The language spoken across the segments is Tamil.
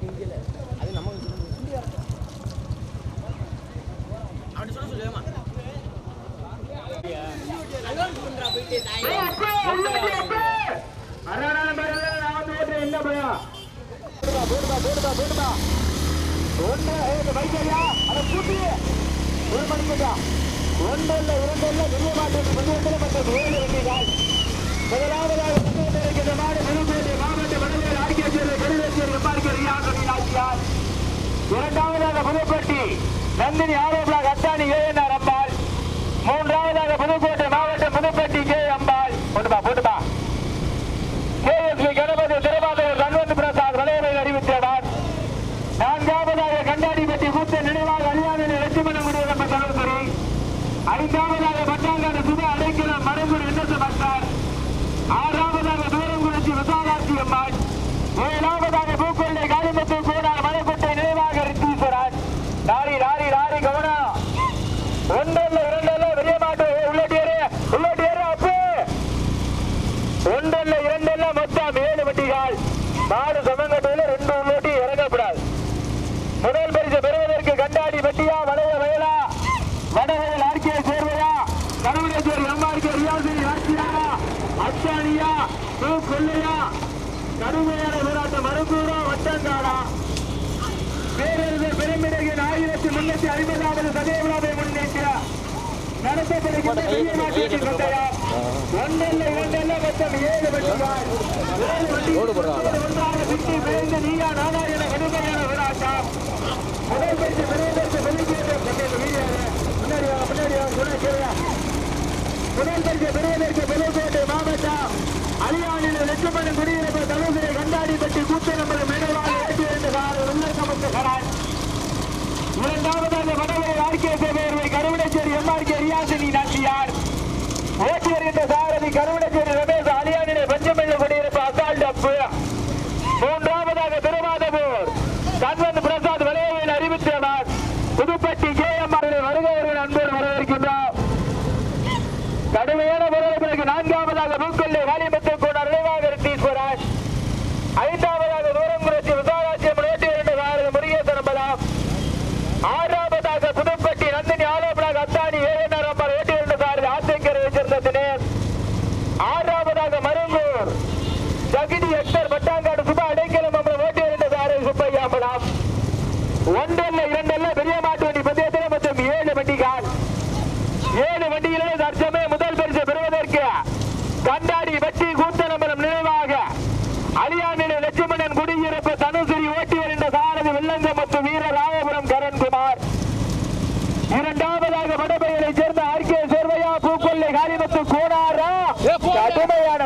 Di 兰 மூன்றாவதாக புதுக்கோட்டை மாவட்டம் புதுப்பட்டி கே அம்பாள். போட்டுப்பா போட்டுப்பா கேஎஸ்பி கணபதி திருவாதூர் ரன்வந்த் பிரசாத் வளையவை அறிவித்தவர். நான்காவதாக கண்டாடிப்பட்டி கூத்த நினைவாக அழியானின் லட்சுமண முடிவெல்லாம் கலந்துரை ஐந்தாவதாக பட்டாங்காடு சுப அடைக்கலம் மரங்குடி இன்னசு பக்தர். ஆறாவதாக தூரங்குறிச்சி விசாலாட்சி அம்மாள். ஏழாவதாக பூக்கொள்ளை காளிமுத்து கோடார் மலைக்கோட்டை நினைவாக ரித்தீஸ்வரன் லாரி லாரி லாரி கவனம் ஒன்றல்ல இரண்டல்ல பெரிய மாட்டு உள்ளட்டியரு உள்ளட்டியரு அப்பே ஒன்றல்ல இரண்டல்ல மொத்தம் ஏழு வண்டிகள் நாலு ரெண்டு உள்ளோட்டி இறங்கப்படாது முதல் பரிசு பெறுவதற்கு கண்டாடி வெட்டியா வளைய வயலா? வடகையில் ஆர்கே சேர்வையா கருவடேஸ்வரி எம்ஆர்கே ரியாசினி ஆட்சியாரா அச்சானியா பூ கொல்லையா? கடுமையான போராட்டம். மறுபூரா வட்டங்காடா. பேரறிஞர் பெருமிடகின் ஆயிரத்தி முன்னூத்தி ஐம்பதாவது சதய விழாவை முன்னேற்கிறார் நடத்தப்படுகின்ற பெரிய நாட்டின் பந்தயம் ஒன்றல்ல இரண்டல்ல மொத்தம் ஏழு வண்டிகள் ஏழு வண்டிகள் ஒன்றாக சுற்றி விரைந்து நீயா நானா என கடுமையான போராட்டம் முதல் பரிசு பெறுவதற்கு வெளியேற முன்னாடி வாங்க, முன்னாடி வாங்க, சொன்னா கேளுங்க. முதல் பரிசு பெறுவதற்கு புதுக்கோட்டை மாவட்டம் அலியானில் லட்சுமணன் குடியிருப்பு தலசிலை கண்டாடிப்பட்டி கூத்தனம்பலம் நினைவாக ஏற்றி இருந்ததால் உள்ளடக்கமற்ற கரான் இரண்டாவதாக வடவரை ஆர்கே சேவையர்வை கருவடச்சேரி எம்ஆர்கே ரியாசினி நாச்சியார் ஓட்டி வருகின்ற சாரதி கருவிட ரமேஷ் அலியானிலே பஞ்சமெல்ல குடியிருப்பு அசால்ட் அப்பு மூன்றாவதாக திருமாதபூர் கண்வன் பிரசாத் வலையில் அறிவித்தவர் புதுப்பட்டி கே எம் வருகிறவர்கள் அன்போடு வரவேற்கின்றோம் கடுமையான வரவேற்பதற்கு நான்காவதாக பூக்கொள்ளை வாலிபத்து கூட நினைவாக ரித்தீஸ்வரன் ஐந்தாவதாக தூரங்குறிச்சி விசாலாட்சியம் நோட்டி இரண்டு சாரதி முருகேசன் பலம் ஆறாவதாக புதுப்பட்டி நந்தினி ஆலோபனாக அத்தானி ஏஎன்ஆர் அம்பாள் ஓட்டி இரண்டு சாரதி ஆத்தங்கரை வச்சிருந்த தினேஷ் ஆறாவதாக மருங்கூர் ஜகிடி எக்டர் பட்டாங்காடு சுபா அடைக்கலம் அம்பலம் ஓட்டி இரண்டு சாரதி சுப்பையா அம்பலம் ஒன்றல்ல இரண்டல்ல பெரிய மாட்டு வண்டி பந்தயத்தில் மொத்தம் ஏழு வண்டிகள் ஏழு வண்டிகளிலே தற்சமே முதல் பரிசு பெறுவதற்கு கண்டாடி வெட்டி கூத்தனம்பலம் நினைவாக அலியானிலே லட்சுமணன் குடியிருப்பு தனுசிரி ஓட்டி வருகின்ற சாரதி வெள்ளங்க மற்றும் வீர ராயபுரம் கரண்குமார் இரண்டாவதாக வடபையலை சேர்ந்த ஆர்கே சேர்வையா பூக்கொள்ளை காளிமத்து கோடாரா கடுமையான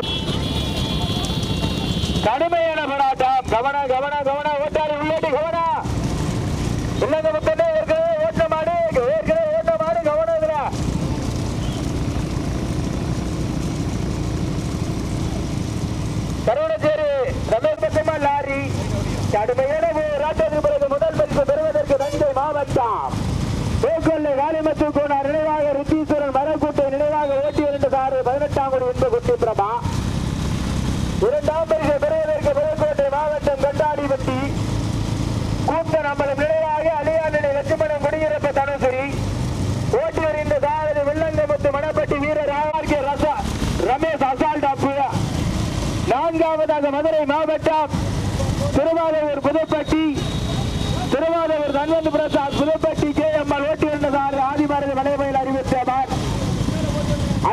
கடுமையான போராட்டம் கவன கவன கவன ஓட்டாரி உள்ளேட்டி கவன இல்லங்க முத்தனே ஏற்கனவே ஓட்ட மாடு ஏற்கனவே ஓட்ட மாடு கவனம் இதுல கருவணச்சேரி ரமேஷ் பக்கமா லாரி கடுமையளவு ராஜாவுக்கு பிறகு முதல் பரிசு பெறுவதற்கு தஞ்சை மாவட்டம். பூக்கொள்ளை காளிமத்து கோனார் நினைவாக ரித்தீஸ்வரன் மரக்கூட்டை நினைவாக ஓட்டி இருந்த சாறு பதினெட்டாம் கோடி இன்ப குட்டி பிரபா. இரண்டாம் பரிசு பெறுவதற்கு புதுக்கோட்டை மாவட்டம் கண்டாடிப்பட்டி. கூத்த அம்பலம் நினைவாக அலியானடி லட்சுமணன் குடியிருப்ப தனுசரி. ஓட்டி வருகின்ற சாரதி வெள்ளங்கமுத்து மணப்பட்டி வீரர் ஆர்கே ரசா ரமேஷ் அசால்டா அப்பு நான்காவதாக மதுரை மாவட்டம் திருவாரூர் புதுப்பட்டி திருவாரூர் தன்வந்த் பிரசாத் புதுப்பட்டி கே எம்எல் ஓட்டி வருகின்ற சாரதி ஆதிபாரதி மலைமையில் அறிவித்தவர்.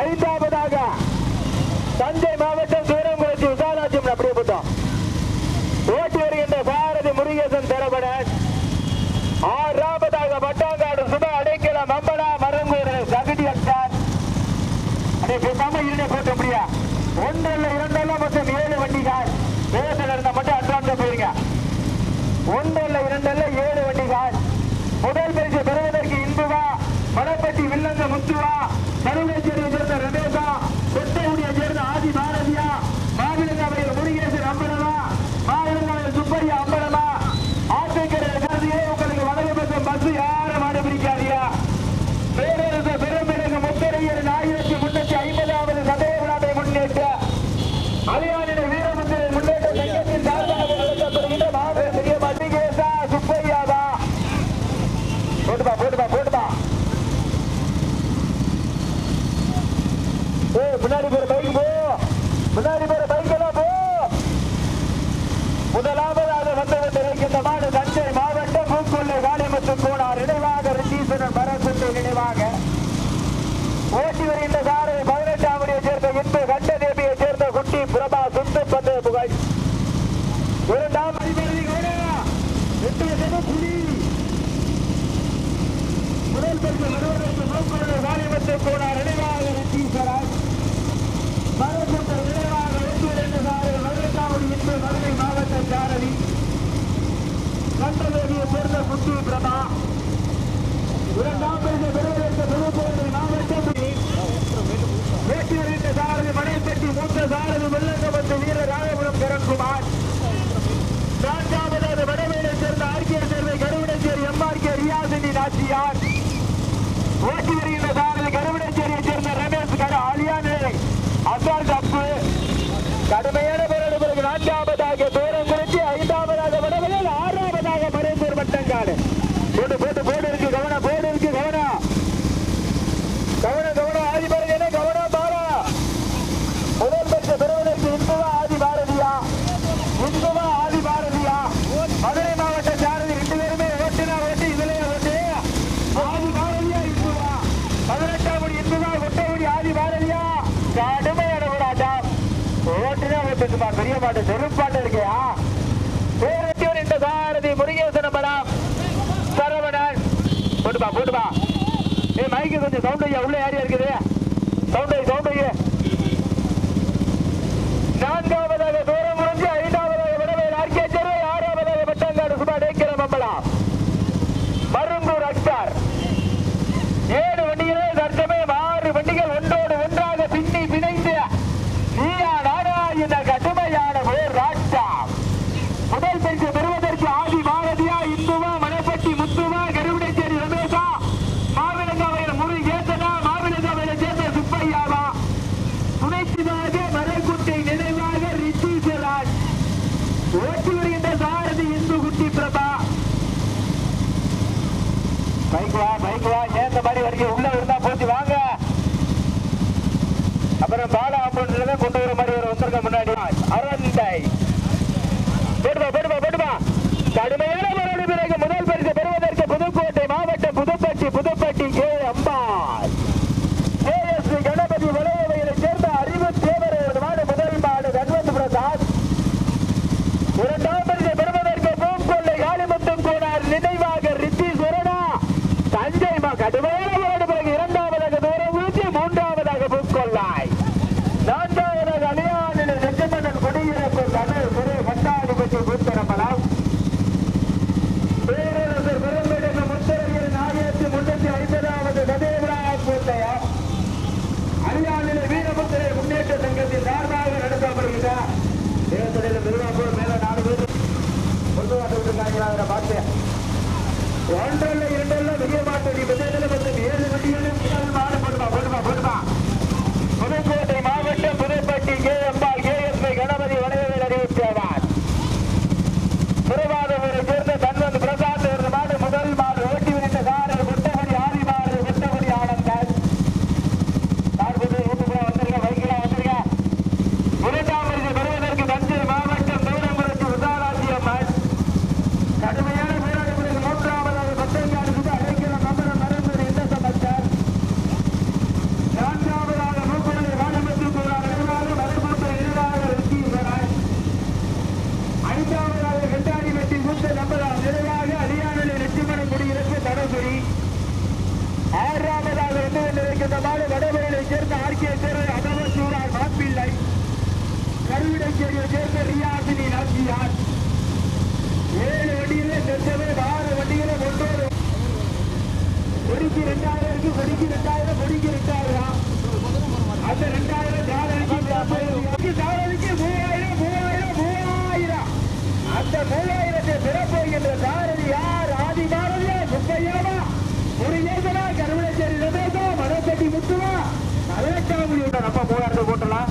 ஐந்தாவதாக தஞ்சை மாவட்டம் சூரங்குறிச்சி விசாலாட்சியம் அப்படியே ஓட்டி வருகின்ற பாரதி முருகேசன் திறபடன் ஆறாவதாக பட்டாங்காடு சுப அடைக்கல அம்பலா மரங்கூர் தகுதி அச்சார் அடே பேசாம இருந்தே போட்ட முடியா ஒன்றல்ல இரண்டல்ல மற்றும் ஏழு வண்டிகள். வேகத்தில் இருந்த மட்டும் ஒன்று அல்ல இரண்டு அல்ல ஏழு வண்டிகள். முதல் பரிசு பெறுவதற்கு இன்புவா மணப்பட்டி வில்லங்க முத்துவா கருவேச்சேரியை சேர்ந்த ரமேஷா கொட்டையுடியை சேர்ந்த ஆதி பாரதியா வருகின்ற காரை பதினெட்டாம் அடியை சேர்ந்த கண்ட தேவியை சேர்ந்த குட்டி பிரபா சுண்டு பந்தய புகழ். இரண்டாம் முதல் பரிசு வருவதற்கு நோக்கோடு வாலிபத்தை இரண்டு சாலை பதினெட்டாம் அடி இன்பு மாவட்ட சாரதி. கண்டதேவியை சேர்ந்த குட்டி பிரபா. இரண்டாம் பரிசு பெறுவதற்கு மாவட்டம் பேசி வருகின்ற சாரதி மனைப்பட்டி மூத்த சாரதி வெள்ளங்கப்பட்டு வீரர் ராயபுரம் கரண்குமார். நான்காவதாவது வடவேலை சேர்ந்த ஆர்கே சேர்ந்த கருவிடச்சேரி எம்ஆர்கே ரியாசினி நாச்சியார். ஓட்டி வருகின்ற சாரதி கருவிடச்சேரியை சேர்ந்த ரமேஷ் கர ஆலியானே. அசார் தப்பு கடுமையான பேரடுப்பிற்கு நான்காவதாக பேரம் குறித்து ஐந்தாவதாக வடவேலில் ஆறாவதாக மறைந்தூர் வட்டங்காடு. போட்டு போட்டு இருக்குப்பா பெரிய பாட்டு செருப்பாட்டு இருக்கியா? பேரத்தியூர் என்ற பாரதி முருகேசன படம். சரவணன். போட்டுப்பா போட்டுப்பா ஏ மைக்கு கொஞ்சம் சவுண்ட் ஐயா உள்ள ஏரியா இருக்குது? சவுண்ட் ஐ சவுண்ட் ஐயா. நான்காவதாக தூரம் முடிஞ்சு ஐந்தாவதாக விடவேல் ஆர்கேச்சர் ஆறாவதாக வெட்டங்காடு சுபா டேக்கிற மம்பளம் மருங்கூர் அக்தார் ஏழு வண்டிகளே தர்ஜமே வா ஒரு பால ஆம்புலன்ஸ்ல கொண்டு வர மாதிரி ஒரு வந்திருக்க முன்னாடி. அரண்டை போடுமா போடுமா போடுமா. கடுமையான இப்ப நம்ம போட்டலாம்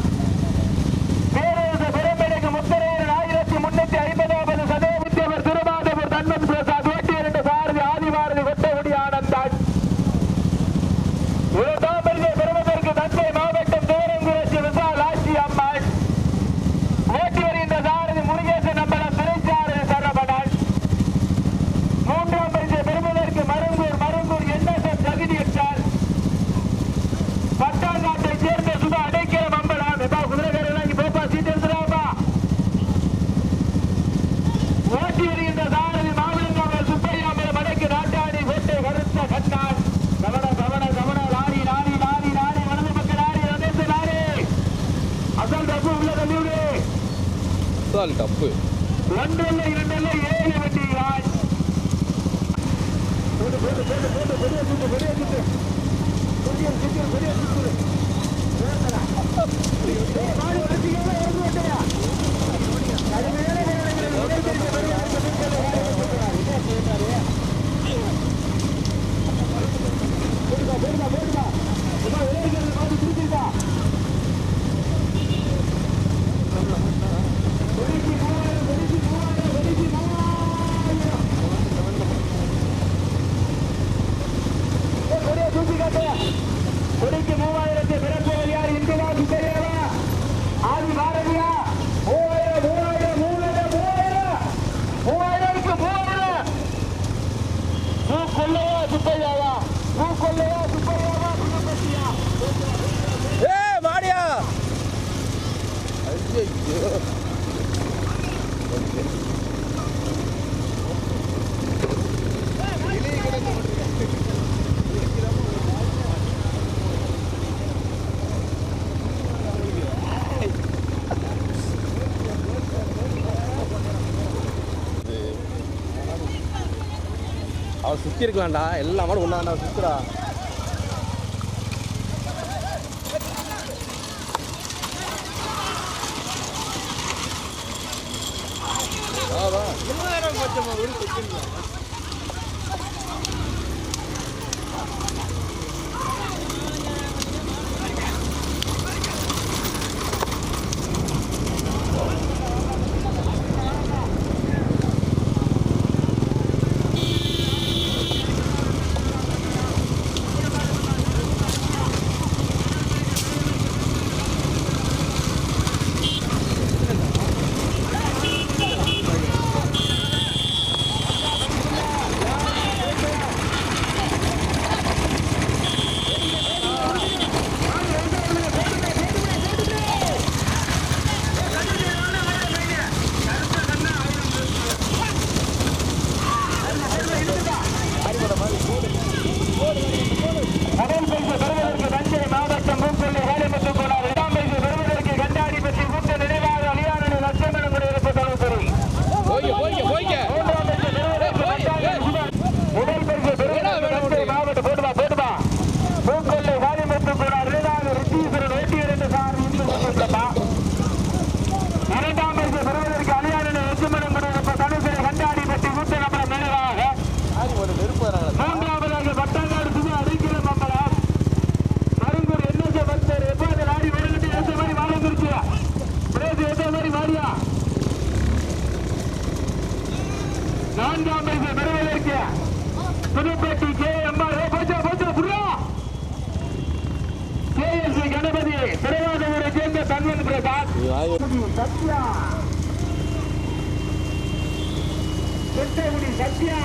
நாலு டப்பு ஒன்றல்ல இரண்டல்ல ஏழு வண்டி ராஜ் போட்டு போட்டு போட்டு போட்டு பெரிய சுத்து பெரிய சுத்து பெரிய சுத்து பெரிய சுத்து மாடு வளர்ச்சியாக குடிக்கு மூவாயிரத்தி சுற்றி இருக்கலாம்டா எல்லா மாடும் ஒன்றாண்டா சுற்றுடா ஆ சத்யா. செட்டேமுடி சத்யா.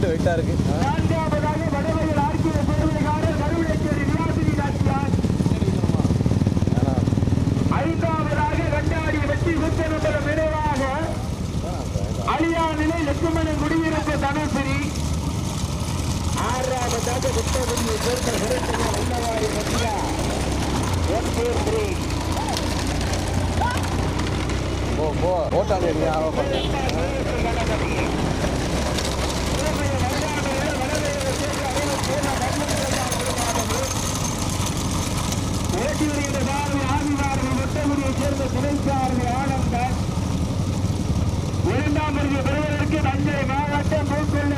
சொல்லிட்டு வெயிட்டாக இருக்குது ஐந்தாவதாக கண்டாடி வெட்டி நூற்றி விரைவாக அழியா நிலை லட்சுமண குடியிருப்பு தனசிரி ஆறாவதாக புத்தகுடியை சேர்ந்த உள்ளவாரி மத்தியா ஒன் டூ த்ரீ போ போ ஓட்டி வருகின்ற காரணி ஆதிவாரர்கள் ஒட்டகுடியை சேர்ந்த துணைச்சாரதி ஆனந்தன் இரண்டாம் பரிசு பெறுவதற்கு தஞ்சை மாவட்டம் மூக்கொள்ள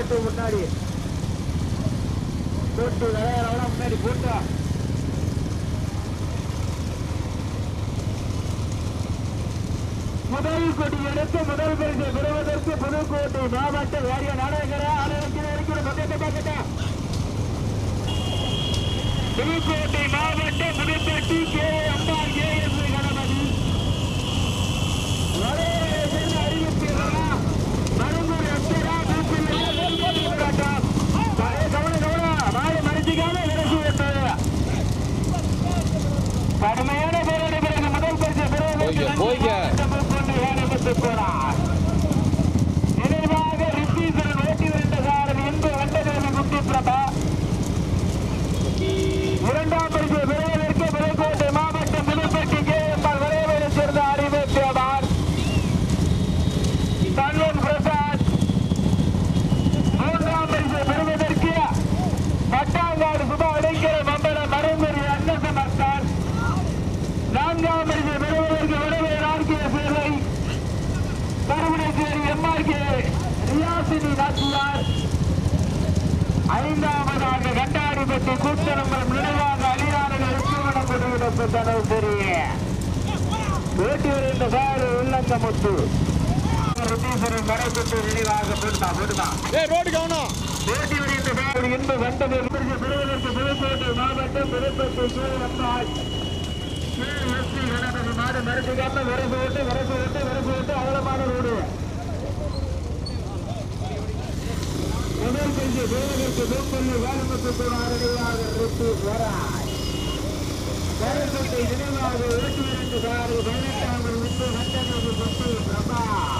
கரெக்டு முன்னாடி. போட்டு விளையாட முன்னாடி போட்டா முதல் கொடி எடுத்து முதல் பரிசு பெறுவதற்கு புதுக்கோட்டை மாவட்ட வாரிய நாடகர புதுக்கோட்டை மாவட்ட புதுப்பட்டி கே அம்மா Spider-Man? அப்படி என்று வந்தது பெறுவதற்கு புதுக்கோட்டை மாவட்டம் புதுக்கோட்டை சூழ்நாள் மாடு மறுத்துக்காம விரசு விட்டு விரசு பிரபா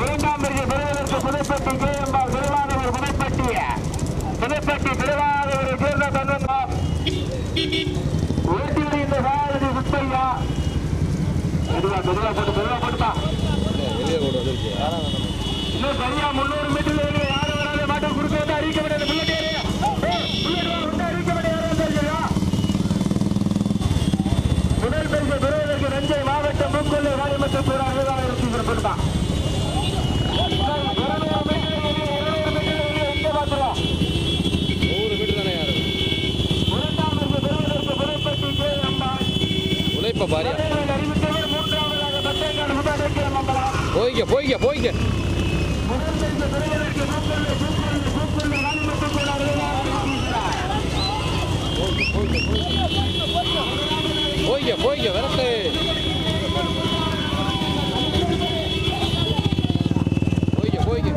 இரண்டாம் பேஜில் பெறுவதற்கு புதுப்பட்டி கேஎம்பால் திருவாரூர் புதுப்பட்டி புதுப்பட்டி திருவாரூரை சேர்ந்த தன்னந்தாம் ஓட்டி இந்த சாரதி சுப்பையா மெதுவா மெதுவா போட்டு மெதுவா போட்டுப்பா இன்னும் சரியா முன்னூறு மீட்டர் இருந்து யாரும் வராத மாட்டம் குறுக்க வந்து பரிசு பெறுவதற்கு நஞ்சை மாவட்டம் ராஜமத்தூர் அருகாமல் கொடுத்தான் நூறு மீட்டர் தானே யாரு உழைப்ப பாரியா. போய்க்க போய்க்க போய்க்க. Fuelle, fuelle, espérate. Fuelle, fuelle.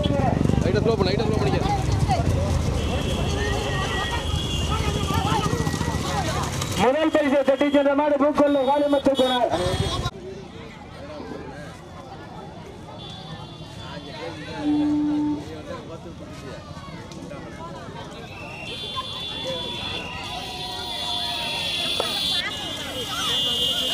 லைட்டாக ஸ்லோ பண்ணு லைட்டாக ஸ்லோ பண்ணிக்க முதல் பரிசை தட்டி சென்ற மாடு பூக்கொள்ளு காளிமத்து போனார்